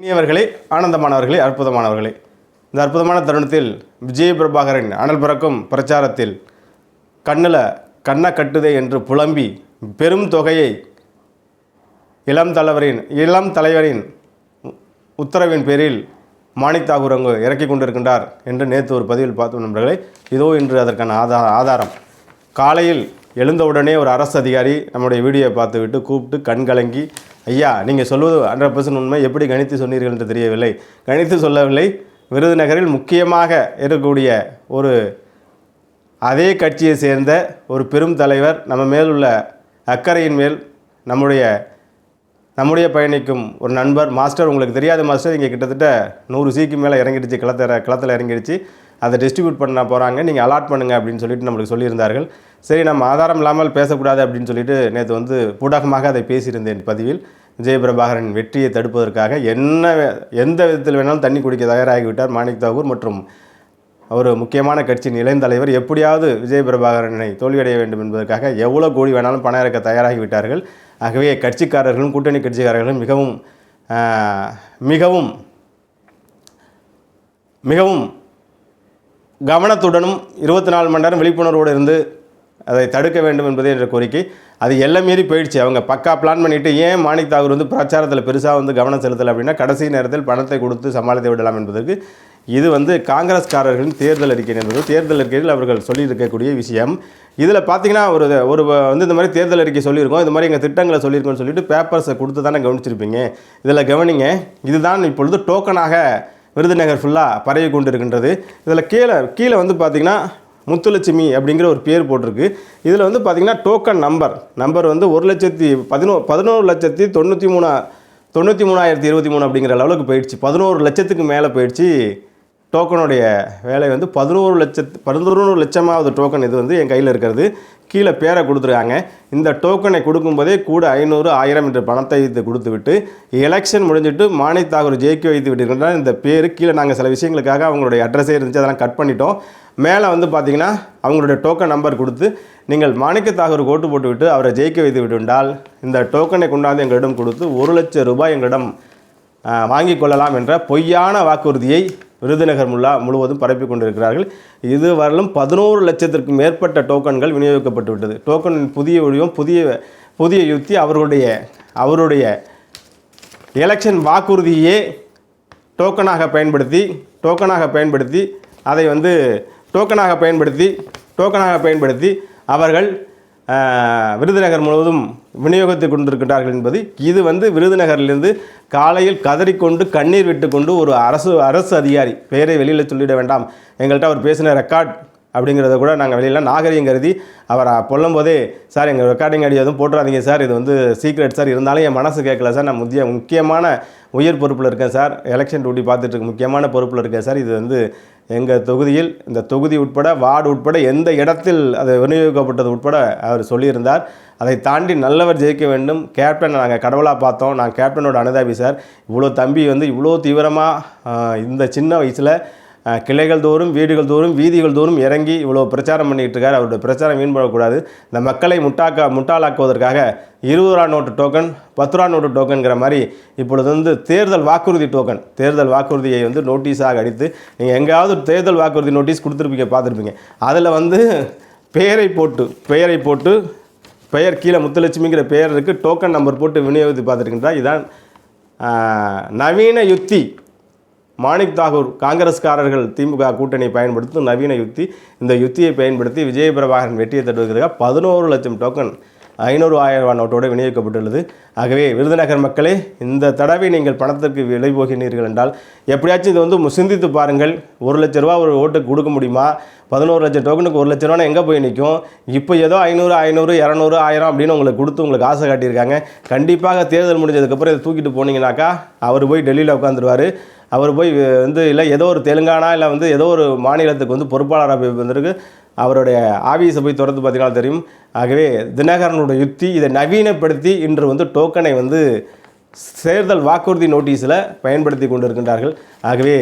இனியவர்களே ஆனந்தமானவர்களே அற்புதமானவர்களே. இந்த அற்புதமான தருணத்தில் விஜய பிரபாகரன் அனல் பிறக்கும் பிரச்சாரத்தில் கண்ணில் கண்ணை கட்டுதே என்று புலம்பி பெரும் தொகையை இளம் தலைவரின் இளம் தலைவரின் உத்தரவின் பேரில் மாணிக் தாகூர் அங்கு இறக்கி கொண்டிருக்கின்றார் என்று நேற்று ஒரு பதிவில் பார்த்தோம் நண்பர்களே. இதோ இன்று அதற்கான ஆதா ஆதாரம். காலையில் எழுந்தவுடனே ஒரு அரசு அதிகாரி நம்முடைய வீடியோவை பார்த்துவிட்டு கூப்பிட்டு கண்கலங்கி ஐயா நீங்கள் சொல்வது ஹண்ட்ரட் பர்சன்ட் உண்மை. எப்படி கணித்து சொன்னீர்கள் என்று தெரியவில்லை. கணித்து சொல்லவில்லை. விருதுநகரில் முக்கியமாக இருக்கக்கூடிய ஒரு அதே கட்சியை சேர்ந்த ஒரு பெரும் தலைவர் நம்ம மேல் உள்ள அக்கறையின் மேல் நம்முடைய நம்முடைய பயணிக்கும் ஒரு நண்பர் மாஸ்டர் உங்களுக்கு தெரியாத மாஸ்டர் இங்கே கிட்டத்தட்ட நூறு சீக்கு மேலே இறங்கிடுச்சு களத்தில் களத்தில் இறங்கிடுச்சு. அதை டிஸ்ட்ரிபியூட் பண்ண போகிறாங்க நீங்கள் அலாட் பண்ணுங்க அப்படின்னு சொல்லிட்டு நம்மளுக்கு சொல்லியிருந்தார்கள். சரி நம்ம ஆதாரம் இல்லாமல் பேசக்கூடாது அப்படின்னு சொல்லிட்டு நேற்று வந்து பூடகமாக அதை பேசியிருந்தேன் பதிவில். விஜயபிரபாகரன் வெற்றியை தடுப்பதற்காக என்ன வே- எந்த விதத்தில் வேணாலும் தண்ணி குடிக்க தயாராகிவிட்டார் மாணிக் தாகூர் மற்றும் ஒரு முக்கியமான கட்சியின் இளைந்தலைவர் எப்படியாவது விஜய் பிரபாகரனை தோல்வியடைய வேண்டும் என்பதற்காக எவ்வளோ கோடி வேணாலும் பணம் இறக்க தயாராகிவிட்டார்கள். ஆகவே கட்சிக்காரர்களும் கூட்டணி கட்சிக்காரர்களும் மிகவும் மிகவும் மிகவும் கவனத்துடனும் இருபத்தி நாலு மணி நேரம் விழிப்புணர்வோடு இருந்து அதை தடுக்க வேண்டும் என்பதே என்ற கோரிக்கை. அது எல்லாம் மீறி போயிடுச்சு. அவங்க பக்கா பிளான் பண்ணிவிட்டு ஏன் மாணிக் தாகூர் வந்து பிரச்சாரத்தில் பெருசாக வந்து கவனம் செலுத்தலை அப்படின்னா கடைசி நேரத்தில் பணத்தை கொடுத்து சமாளித்து விடலாம் என்பதற்கு இது வந்து காங்கிரஸ்காரர்களின் தேர்தல் அறிக்கை என்பது. தேர்தல் அறிக்கையில் அவர்கள் சொல்லியிருக்கக்கூடிய விஷயம். இதில் பார்த்தீங்கன்னா ஒரு ஒரு வந்து இந்த மாதிரி தேர்தல் அறிக்கை சொல்லியிருக்கோம். இந்த மாதிரி எங்கள் திட்டங்களை சொல்லியிருக்கோம்னு சொல்லிட்டு பேப்பர்ஸை கொடுத்து தானே கவனிச்சிருப்பீங்க. இதில் கவனிங்க இதுதான் இப்பொழுது டோக்கனாக விருதுநகர் ஃபுல்லாக பரவி கொண்டு இருக்கின்றது இதில் கீழே கீழே வந்து பார்த்திங்கன்னா முத்துலட்சுமி அப்படிங்கிற ஒரு பேர் போட்டிருக்கு. இதில் வந்து பார்த்திங்கன்னா டோக்கன் நம்பர் நம்பர் வந்து ஒரு லட்சத்தி பதினோ பதினோரு லட்சத்தி தொண்ணூற்றி மூணா தொண்ணூற்றி மூணாயிரத்தி இருபத்தி மூணு அப்படிங்கிற லெவலுக்கு போயிடுச்சு. பதினோரு லட்சத்துக்கு மேலே போயிடுச்சு. டோக்கனுடைய வேலை வந்து பதினோரு லட்சத்து பதினோரு லட்சமாவது டோக்கன் இது வந்து என் கையில் இருக்கிறது. கீழே பேரை கொடுத்துருக்காங்க. இந்த டோக்கனை கொடுக்கும்போதே கூட ஐநூறு ஆயிரம் என்ற பணத்தை இது கொடுத்து விட்டு எலெக்ஷன் முடிஞ்சிட்டு மாணிக் தாகூர் ஜெயிக்க வைத்து விட்டிருக்கின்றார் இந்த பேர் கீழே நாங்கள் சில விஷயங்களுக்காக அவங்களுடைய அட்ரஸே இருந்துச்சு அதெல்லாம் கட் பண்ணிட்டோம். மேலே வந்து பார்த்தீங்கன்னா அவங்களுடைய டோக்கன் நம்பர் கொடுத்து நீங்கள் மாணிக்க தாகூருக்கு ஓட்டு போட்டுவிட்டு அவரை ஜெயிக்க வைத்து விட்டுவிட்டால் இந்த டோக்கனை கொண்டாந்து எங்களிடம் கொடுத்து ஒரு லட்சம் ரூபாய் எங்களிடம் வாங்கிக் கொள்ளலாம் என்ற பொய்யான வாக்குறுதியை விருதுநகர் முல்லா முழுவதும் பரப்பி கொண்டிருக்கிறார்கள். இதுவரையிலும் பதினோரு லட்சத்திற்கு மேற்பட்ட டோக்கன்கள் விநியோகிக்கப்பட்டு விட்டது டோக்கனின் புதிய வடிவம் புதிய புதிய யுக்தி அவர்களுடைய அவருடைய எலெக்ஷன் வாக்குறுதியே டோக்கனாக பயன்படுத்தி டோக்கனாக பயன்படுத்தி அதை வந்து டோக்கனாக பயன்படுத்தி டோக்கனாக பயன்படுத்தி அவர்கள் விருதுநகர் முழுவதும் விநியோகித்துக் கொண்டிருக்கின்றார்கள் என்பது இது வந்து விருதுநகரிலிருந்து காலையில் கதறிக்கொண்டு கண்ணீர் விட்டுக்கொண்டு ஒரு அரசு அரசு அதிகாரி பெயரை வெளியில் சொல்லிட வேண்டாம். எங்கள்கிட்ட அவர் பேசின ரெக்கார்ட் அப்படிங்கிறத கூட நாங்கள் வெளியில் நாகரிகம் கருதி அவரை பொல்லும் போதே சார் எங்கள் ரெக்கார்டிங் அடி எதுவும் போட்டுறாதீங்க சார். இது வந்து சீக்ரெட் சார். இருந்தாலும் என் மனசு கேட்கல சார். நான் முக்கிய முக்கியமான உயர் பொறுப்பில் இருக்கேன் சார். எலெக்ஷன் டியூட்டி பார்த்துட்டு முக்கியமான பொறுப்பில் இருக்கேன் சார். இது வந்து எங்கள் தொகுதியில் இந்த தொகுதி உட்பட வார்டு உட்பட எந்த இடத்தில் அது விநியோகிக்கப்பட்டது உட்பட அவர் சொல்லியிருந்தார். அதை தாண்டி நல்லவர் ஜெயிக்க வேண்டும். கேப்டன் நாங்கள் கடவுளாக பார்த்தோம். நான் கேப்டனோட அனுதாபி சார். இவ்வளோ தம்பி வந்து இவ்வளோ தீவிரமாக இந்த சின்ன வயசில் கிளைகள் தோறும் வீடுகள் தோறும் வீதிகள் தோறும் இறங்கி இவ்வளோ பிரச்சாரம் பண்ணிகிட்டு இருக்கார். அவருடைய பிரச்சாரம் வீண்படக்கூடாது. இந்த மக்களை முட்டாக்க முட்டாளாக்குவதற்காக இருபது ரூபா நோட்டு டோக்கன் பத்து ரூபா நோட்டு டோக்கன்கிற மாதிரி இப்பொழுது வந்து தேர்தல் வாக்குறுதி டோக்கன் தேர்தல் வாக்குறுதியை வந்து நோட்டீஸாக அடித்து நீங்கள் எங்கேயாவது தேர்தல் வாக்குறுதி நோட்டீஸ் கொடுத்துருப்பீங்க பார்த்துருப்பீங்க. அதில் வந்து பெயரை போட்டு பெயரை போட்டு பெயர் கீழே முத்துலட்சுமிங்கிற பெயர் இருக்குது டோக்கன் நம்பர் போட்டு விநியோகித்து பார்த்துருக்கின்றா இதான் நவீன யுக்தி மாணிக் தாகூர் காங்கிரஸ்காரர்கள் திமுக கூட்டணியை பயன்படுத்தும் நவீன யுக்தி இந்த யுக்தியை பயன்படுத்தி விஜய பிரபாகரன் வெற்றியை தடுவதற்காக பதினோரு லட்சம் டோக்கன் ஐநூறு ஆயிரம் ரூபாய் நோட்டோடு விநியோகிக்கப்பட்டுள்ளது. ஆகவே விருதுநகர் மக்களே இந்த தடவை நீங்கள் பணத்திற்கு விலை போகினீர்கள் என்றால் எப்படியாச்சும் இது வந்து மு- சிந்தித்து பாருங்கள். ஒரு லட்ச ரூபா ஒரு ஓட்டுக்கு கொடுக்க முடியுமா? பதினோரு லட்சம் டோக்கனுக்கு ஒரு லட்ச ரூபானா எங்கே போய் நிற்கும் இப்போ ஏதோ ஐநூறு ஐநூறு இரநூறு ஆயிரம் அப்படின்னு உங்களுக்கு கொடுத்து உங்களுக்கு ஆசை காட்டியிருக்காங்க. கண்டிப்பாக தேர்தல் முடிஞ்சதுக்கப்புறம் இதை தூக்கிட்டு போனீங்கனாக்கா அவர் போய் டெல்லியில் உட்காந்துருவார் அவர் போய் வந்து இல்லை ஏதோ ஒரு தெலுங்கானா இல்லை வந்து ஏதோ ஒரு மாநிலத்துக்கு வந்து பொறுப்பாளராக போய் வந்திருக்கு. அவருடைய ஆபீஸை போய் திறந்து பார்த்தீங்கன்னா தெரியும். ஆகவே தினகரனுடைய யுக்தி இதை நவீனப்படுத்தி இன்று வந்து டோக்கனை வந்து தேர்தல் வாக்குறுதி நோட்டீஸில் பயன்படுத்தி கொண்டிருக்கின்றார்கள். ஆகவே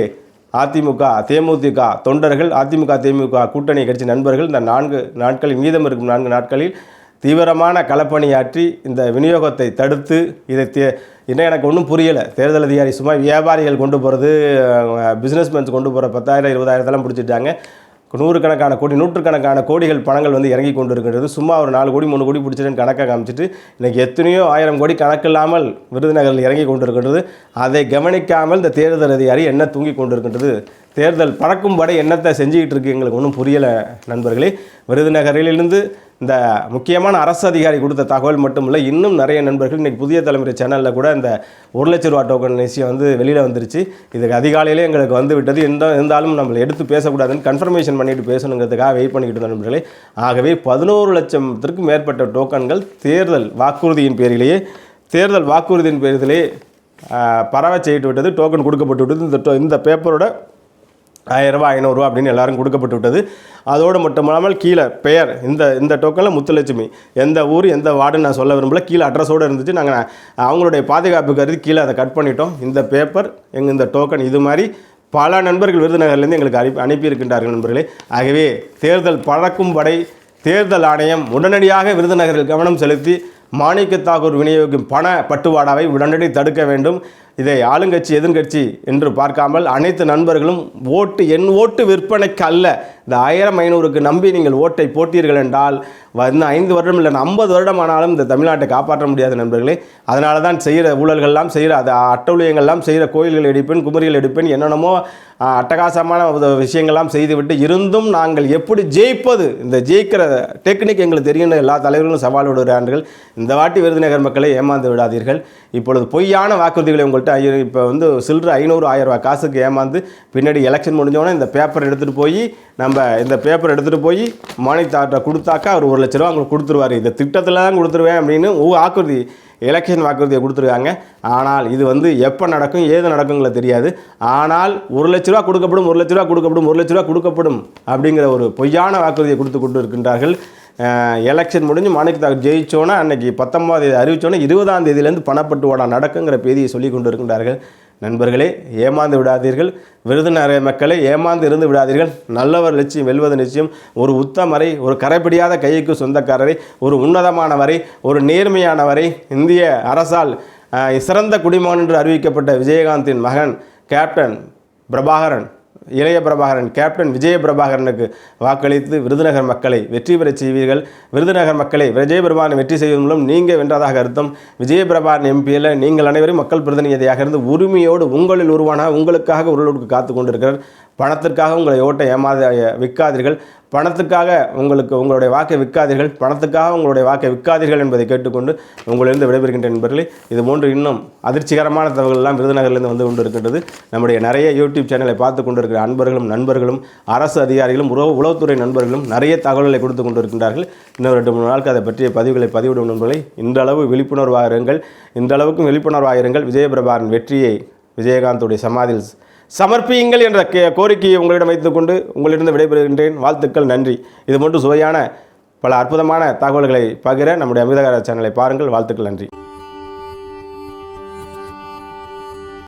அதிமுக தேமுதிக தொண்டர்கள் அதிமுக தேமுக கூட்டணி கட்சி நண்பர்கள் இந்த நான்கு நாட்களில் மீதம் இருக்கும் நான்கு நாட்களில் தீவிரமான களப்பணியாற்றி இந்த விநியோகத்தை தடுத்து இதை தே இன்னும் எனக்கு ஒன்றும் புரியலை. தேர்தல் அதிகாரி சும்மா வியாபாரிகள் கொண்டு போகிறது பிஸ்னஸ்மேன்ஸ் கொண்டு போகிற பத்தாயிரம் இருபதாயிரத்தெல்லாம் பிடிச்சிட்டாங்க. நூறுக்கணக்கான கோடி நூற்றுக்கணக்கான கோடிகள் பணங்கள் வந்து இறங்கி கொண்டு இருக்கின்றது சும்மா ஒரு நாலு கோடி மூணு கோடி பிடிச்சிருன்னு கணக்காக காமிச்சிட்டு இன்றைக்கி எத்தனையோ ஆயிரம் கோடி கணக்கில்லாமல் விருதுநகரில் இறங்கி கொண்டு இருக்கின்றது அதை கவனிக்காமல் இந்த தேர்தல் அதிகாரி என்ன தூங்கி கொண்டு இருக்கின்றது தேர்தல் பறக்கும் படை என்னத்தை செஞ்சுக்கிட்டு இருக்கு எங்களுக்கு ஒன்றும் புரியலை நண்பர்களே. விருதுநகரிலிருந்து இந்த முக்கியமான அரசு அதிகாரி கொடுத்த தகவல் மட்டும் இல்லை இன்னும் நிறைய நண்பர்கள் இன்றைக்கி புதிய தலைமுறை சேனலில் கூட இந்த ஒரு லட்ச ரூபா டோக்கன் விஷயம் வந்து வெளியில் வந்துருச்சு. இதுக்கு அதிகாலையிலே எங்களுக்கு வந்து விட்டது. எந்த இருந்தாலும் நம்மளை எடுத்து பேசக்கூடாதுன்னு கன்ஃபர்மேஷன் பண்ணிட்டு பேசணுங்கிறதுக்காக வெயிட் பண்ணிக்கிட்டு இருந்த நண்பர்களே ஆகவே பதினோரு லட்சத்திற்கும் மேற்பட்ட டோக்கன்கள் தேர்தல் வாக்குறுதியின் பேரிலேயே தேர்தல் வாக்குறுதியின் பேரிலே பரவ செய்து விட்டது டோக்கன் கொடுக்கப்பட்டு விட்டது இந்த இந்த பேப்பரோட ஆயிரரூபா ஐநூறுரூவா அப்படின்னு எல்லாரும் கொடுக்கப்பட்டு விட்டது. அதோடு மட்டும் இல்லாமல் கீழே பெயர் இந்த இந்த டோக்கனில் முத்துலட்சுமி. எந்த ஊர் எந்த வார்டுன்னு நான் சொல்ல விரும்பல. கீழே அட்ரஸோடு இருந்துச்சு. நாங்கள் அவங்களுடைய பாதுகாப்பு கருதி கீழே அதை கட் பண்ணிட்டோம். இந்த பேப்பர் எங்கள் இந்த டோக்கன் இது மாதிரி பல நண்பர்கள் விருதுநகர்லேருந்து எங்களுக்கு அனுப்பி அனுப்பியிருக்கின்றார்கள் நண்பர்களே. ஆகவே தேர்தல் பழக்கும் படை தேர்தல் ஆணையம் உடனடியாக விருதுநகரில் கவனம் செலுத்தி மாணிக்க தாகூர் விநியோகிக்கும் பண பட்டுவாடாவை உடனடி தடுக்க வேண்டும். இதை ஆளுங்கட்சி எதிர்கட்சி என்று பார்க்காமல் அனைத்து நண்பர்களும் ஓட்டு என் ஓட்டு விற்பனைக்கு அல்ல இந்த ஆயிரம் ஐநூறுக்கு நம்பி நீங்கள் ஓட்டை போட்டீர்கள் என்றால் வந்து ஐந்து வருடம் இல்லை ஐம்பது வருடம் ஆனாலும் இந்த தமிழ்நாட்டை காப்பாற்ற முடியாத நண்பர்களே. அதனால தான் செய்கிற ஊழல்கள்லாம் செய்கிற அது அட்டூழியங்கள்லாம் செய்கிற கோயில்கள் எடுப்பேன் குமரிகள் எடுப்பேன் என்னென்னமோ அட்டகாசமான விஷயங்கள்லாம் செய்துவிட்டு இருந்தும் நாங்கள் எப்படி ஜெயிப்பது? இந்த ஜெயிக்கிற டெக்னிக் எங்களுக்கு தெரியும் எல்லா தலைவர்களும் சவால் விடுகிறார்கள். இந்த வாட்டி விருதுநகர் மக்களை ஏமாந்து விடாதீர்கள். இப்பொழுது பொய்யான வாக்குறுதிகளை உங்கள் உங்கள்கிட்ட ஐயோ இப்போ வந்து சில்லற ஐநூறு ஆயிரம் காசுக்கு ஏமாந்து பின்னாடி எலெக்ஷன் முடிஞ்சோடனே இந்த பேப்பர் எடுத்துகிட்டு போய் நம்ம இந்த பேப்பர் எடுத்துகிட்டு போய் மானியத்தார்ட்ட கொடுத்தாக்கா அவர் ஒரு லட்ச ரூபா உங்களுக்கு கொடுத்துருவாரு. இந்த திட்டத்தில் தான் கொடுத்துருவேன் அப்படின்னு ஓ ஆக்குறுதி எலெக்ஷன் வாக்குறுதியை கொடுத்துருக்காங்க. ஆனால் இது வந்து எப்போ நடக்கும் ஏது நடக்குங்கள தெரியாது. ஆனால் ஒரு லட்ச ரூபா கொடுக்கப்படும் ஒரு லட்ச ரூபா கொடுக்கப்படும் ஒரு லட்ச ரூபா கொடுக்கப்படும் அப்படிங்கிற ஒரு பொய்யான வாக்குறுதியை கொடுத்து கொண்டு இருக்கின்றார்கள் எலெக்ஷன் முடிஞ்சு மாணிக்க தாக்கூர் ஜெயிச்சோன்னா அன்னைக்கு பத்தொன்பதாம் தேதி அறிவித்தோன்னே இருபதாம் தேதியிலேருந்து பணப்பட்டுவாடா நடக்குங்கிற பேதியை சொல்லி கொண்டு இருக்கின்றார்கள் நண்பர்களே ஏமாந்து விடாதீர்கள். விருதுநகர் மக்களை ஏமாந்து இருந்து விடாதீர்கள். நல்லவர் லட்சியம் வெல்வது நிச்சயம். ஒரு உத்தமரை ஒரு கரைப்பிடியாத கைக்கு சொந்தக்காரரை ஒரு உன்னதமானவரை ஒரு நேர்மையானவரை இந்திய அரசால் சிறந்த குடிமகன் என்று அறிவிக்கப்பட்ட விஜயகாந்தின் மகன் கேப்டன் பிரபாகரன் இளைய பிரபாகரன் கேப்டன் விஜய பிரபாகரனுக்கு வாக்களித்து விருதுநகர் மக்களை வெற்றி பெறச் செய்வீர்கள். விருதுநகர் மக்களை விஜய பிரபாகரன் வெற்றி செய்வதன் மூலம் நீங்கள் வென்றதாக அர்த்தம். விஜய பிரபாகரன் எம்பியில் நீங்கள் அனைவரும் மக்கள் பிரதிநிதியாக இருந்து உரிமையோடு உங்களில் உருவான உங்களுக்காக உருளுக்கு காத்து கொண்டிருக்கிறார். பணத்திற்காக உங்களை ஓட்டை ஏமாத விற்காதீர்கள். பணத்துக்காக உங்களுக்கு உங்களுடைய வாக்கை விற்காதீர்கள். பணத்துக்காக உங்களுடைய வாக்கை விற்காதீர்கள் என்பதை கேட்டுக்கொண்டு உங்களிலிருந்து விடைபெறுகின்ற நண்பர்களே இது போன்று இன்னும் அதிர்ச்சிகரமான தகவல்கள்லாம் விருதுநகர்லேருந்து வந்து கொண்டு இருக்கின்றது நம்முடைய நிறைய யூடியூப் சேனலை பார்த்து கொண்டிருக்கிற அன்பர்களும் நண்பர்களும் அரசு அதிகாரிகளும் உறவு உளவுத்துறை நண்பர்களும் நிறைய தகவல்களை கொடுத்து கொண்டு இருக்கின்றார்கள் இன்னும் ரெண்டு மூணு நாளுக்கு அதை பற்றிய பதிவுகளை பதிவிடும் நண்பர்களை இன்றளவு விழிப்புணர்வாக இருங்கள் அளவுக்கும் விழிப்புணர்வாக இருங்கள் விஜயபிரபாரின் வெற்றியை விஜயகாந்துடைய சமாதியில் சமர்ப்பியுங்கள் என்ற கே கோரிக்கையை உங்களிடம் வைத்துக்கொண்டு உங்களிடம் விடைபெறுகின்றேன். வாழ்த்துக்கள் நன்றி. இது போன்று சுவையான பல அற்புதமான தகவல்களை பகிர நம்முடைய அமிர்தகார சேனலை பாருங்கள். வாழ்த்துக்கள் நன்றி.